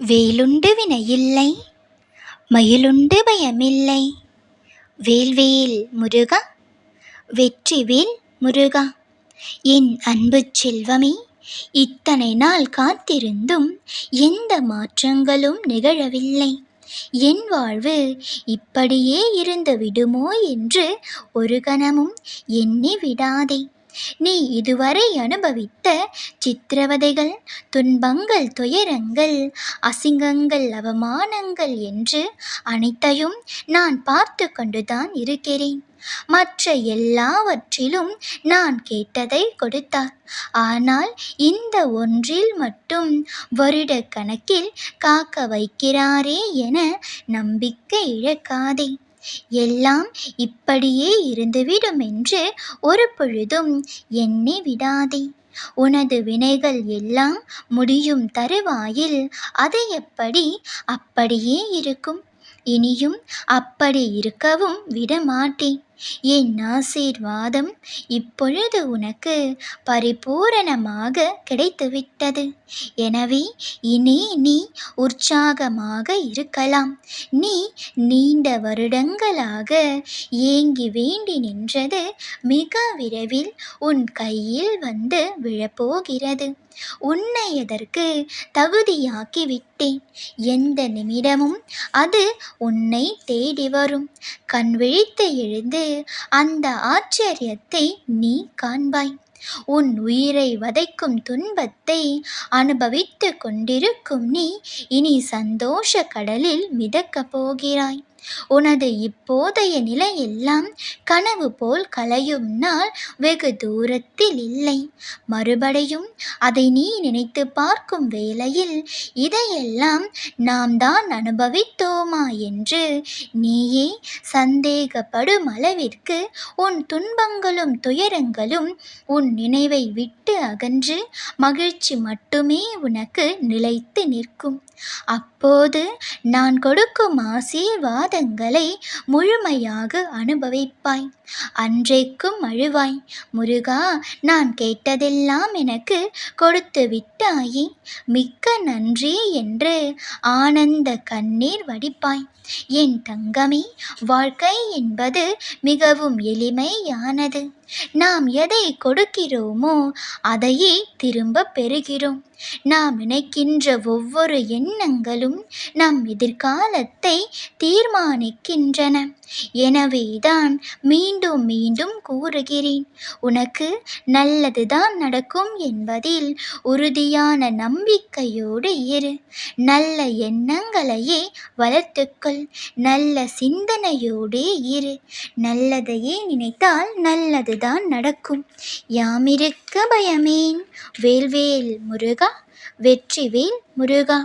வேலுண்டு வினையில்லை மயிலுண்டு பயமில்லை. வேல்வேல் முருகா வெற்றிவேல் முருகா என் அன்பு செல்வமே இத்தனை நாள் காத்திருந்தும் எந்த மாற்றங்களும் நிகழவில்லை. என் வாழ்வு இப்படியே இருந்து விடுமோ என்று ஒரு கணமும் எண்ணி விடாதே. நீ இதுவரை அனுபவித்த சித்திரவதைகள் துன்பங்கள் துயரங்கள் அசிங்கங்கள் அவமானங்கள் என்று அனைத்தையும் நான் பார்த்து கொண்டுதான் இருக்கிறேன். மற்ற எல்லாவற்றிலும் நான் கேட்டதை கொடுத்தார். ஆனால் இந்த ஒன்றில் மட்டும் வருட கணக்கில் காக்க வைக்கிறாரே என நம்பிக்கை இழக்காதே. எல்லாம் இப்படியே இருந்துவிடும் என்று ஒரு பொழுதும் எண்ணி விடாதே. உனது வினைகள் எல்லாம் முடியும் தருவாயில் அது எப்படி அப்படியே இருக்கும். இனியும் அப்படி இருக்கவும் விடமாட்டேன். என் ஆசீர்வாதம் இப்பொழுது உனக்கு பரிபூரணமாக கிடைத்துவிட்டது. எனவே இனி நீ உற்சாகமாக இருக்கலாம். நீ நீண்ட வருடங்களாக ஏங்கி வேண்டி நின்றது மிக விரைவில் உன் கையில் வந்து விழப்போகிறது. உன்னை எதற்கு தகுதியாக்கி விட்டேன் எந்த நிமிடமும் அது உன்னை தேடி வரும். கண் விழித்து எழுந்து அந்த ஆச்சரியத்தை நீ காண்பாய். உன் உயிரை வதைக்கும் துன்பத்தை அனுபவித்து கொண்டிருக்கும் நீ இனி சந்தோஷ கடலில் மிதக்கப் போகிறாய். உனது இப்போதைய நிலையெல்லாம் கனவு போல் கலையும் நாள் வெகு தூரத்தில் இல்லை. மறுபடியும் அதை நீ நினைத்து பார்க்கும் வேளையில் இதையெல்லாம் நாம் தான் அனுபவித்தோம். என்று நீயே சந்தேகப்படும் அளவிற்கு உன் துன்பங்களும் துயரங்களும் உன் நினைவை விட்டு அகன்று மகிழ்ச்சி மட்டுமே உனக்கு நிலைத்து நிற்கும். அப்போது நான் கொடுக்கும் ஆசீர்வாதங்களை முழுமையாக அனுபவிப்பாய். அன்றைக்கும் அழுவாய். முருகா நான் கேட்டதெல்லாம் எனக்கு கொடுத்து விட்டாயே. மிக்க நன்றி என்று ஆனந்த கண்ணீர் வடிப்பாய். என் தங்கமே வாழ்க்கை என்பது மிகவும் எளிமையானது. நாம் எதை கொடுக்கிறோமோ அதையே திரும்ப பெறுகிறோம். நாம் நினைக்கின்ற ஒவ்வொரு எண்ணங்களும் நம் எதிர்காலத்தை தீர்மானிக்கின்றன. எனவேதான் மீண்டும் மீண்டும் கூறுகிறேன். உனக்கு நல்லதுதான் நடக்கும் என்பதில் உறுதியான நம்பிக்கையோடு இரு. நல்ல எண்ணங்களையே வளர்த்துக்கொள். நல்ல சிந்தனையோடே இரு. நல்லதையே நினைத்தால் நல்லது அதுதான் நடக்கும். யாமிருக்க பயமேன். வேல்வேல் முருகா வெற்றிவேல் முருகா.